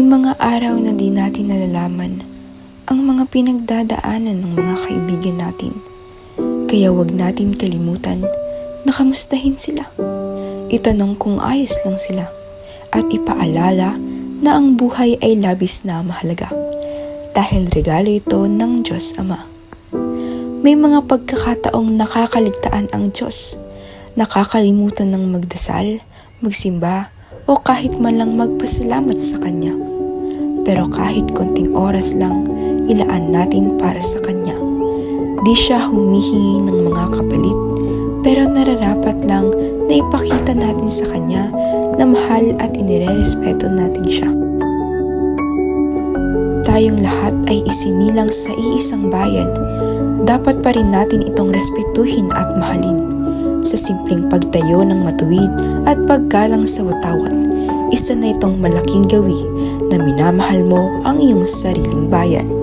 mga araw na di natin nalalaman ang mga pinagdadaanan ng mga kaibigan natin. Kaya wag natin kalimutan na kamustahin sila. Itanong kung ayos lang sila at ipaalala na ang buhay ay labis na mahalaga dahil regalo ito ng Diyos Ama. May mga pagkakataong nakakaligtaan ang Diyos, nakakalimutan ng magdasal, magsimba, o kahit man lang magpasalamat sa Kanya. Pero kahit konting oras lang, ilaan natin para sa Kanya. Di siya humihingi ng mga kapalit, pero nararapat lang na ipakita natin sa Kanya na mahal at inirerespeto natin siya. Tayong lahat ay isinilang sa iisang bayan. Dapat pa rin natin itong respetuhin at mahalin. Sa simpleng pagtayo ng matuwid at paggalang sa watawat, isa na itong malaking gawi na minamahal mo ang iyong sariling bayan.